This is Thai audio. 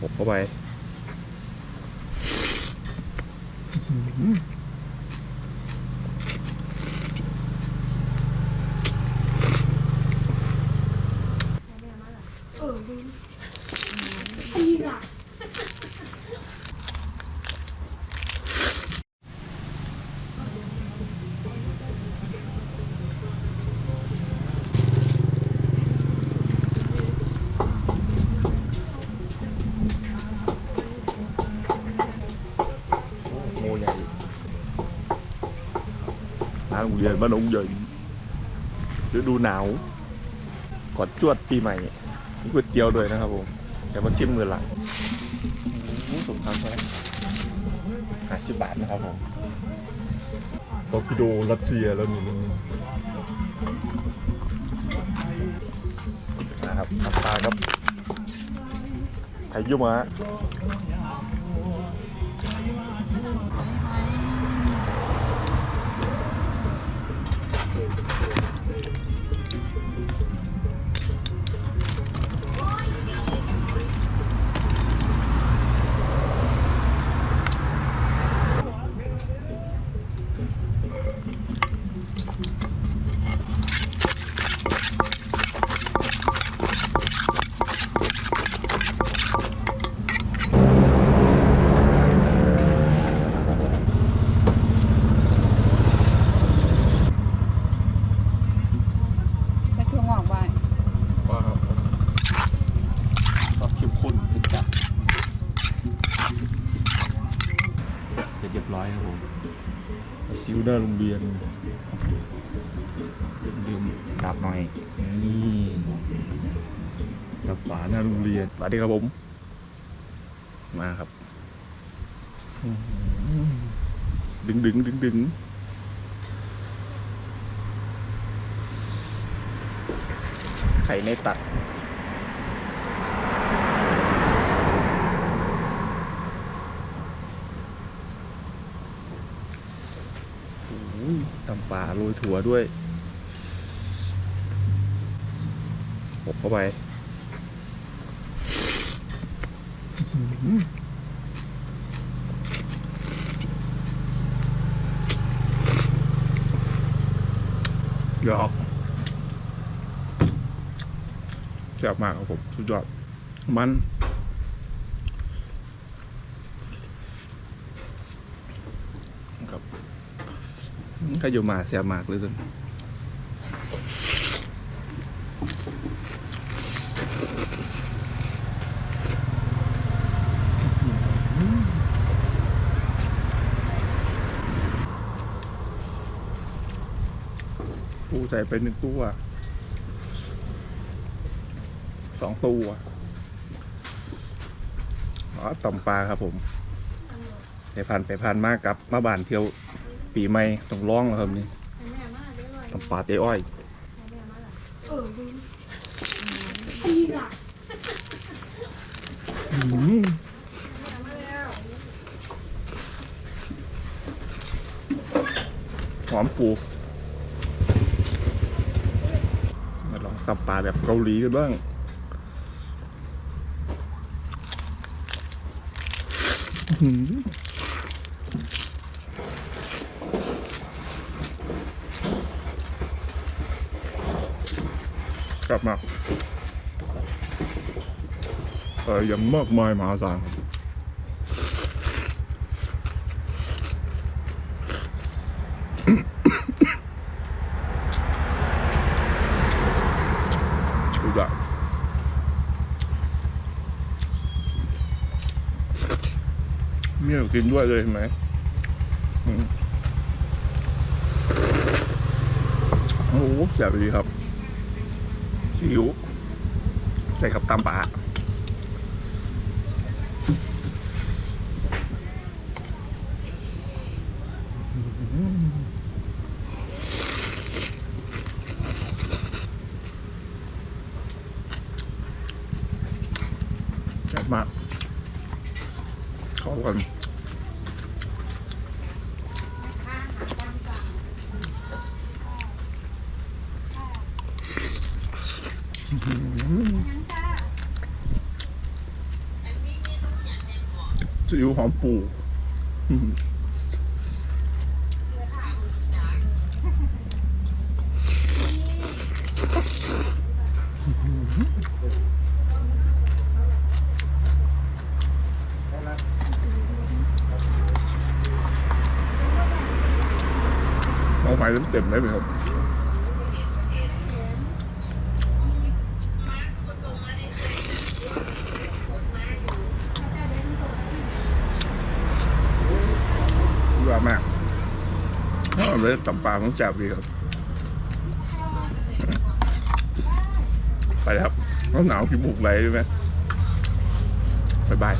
หกเข้าไปโมใหญ่ร้าน โรงเรียนบ้านองค์ใหญ่ฤดูหนาวก่อนจวดปีใหม่มีก๋วยเตี๋ยวด้วยนะครับผมเดี๋ยวมาชิมมือหลังโอ้โหสมคำใช่ห้าสิบบาทนะครับผมตอร์ปิโดรัสเซียแล้วนี่นะครับน้ำตาครับไข่ยี่ม้าใซิวหน้าโรงเรียนดื่มๆดับหน่อย นี่ดับฝาหน้าโรงเรียนสวัสดีครับผม มาครับอื้อหือดึงดึงดึงดึงไข่ในตัด โอ้ยตำ ป่าโรยถั่วด้วยหกเข้าไปหยอกแซ่บมากครับผม สุดยอด มัน ครับ ก็อยู่มาแซ่บมากเลยท่านปูใส่ไปหนึ่งตัวสองตัวอ๋อต่อมปลาครับผมไปพันไปพันมากกับมาบานเที่ยว ปีใหม่ต้องร้องแล้วครับนี่ต่อมปาเตอ้อยอืมหอมปูมาลองตำปลาแบบเกาหลีกันบ้างอื้อ หือลับมากเออยังมากมายมหาศาลดูแบบเมี่ยกินด้วยเลยไหมโอ้โหแซ่บดีครับ ซีอิ๊วใส่กับตำปลาแซ่บมากเข้ากัน เซีอิ๊วหอมปูเอาไปเต็มๆเลยไหมครับ มากเลยตำปลาของจ่บดีครับ ไปครับเขาหนาวขี้บุกไหลใช่ไหมบ๊ายบาย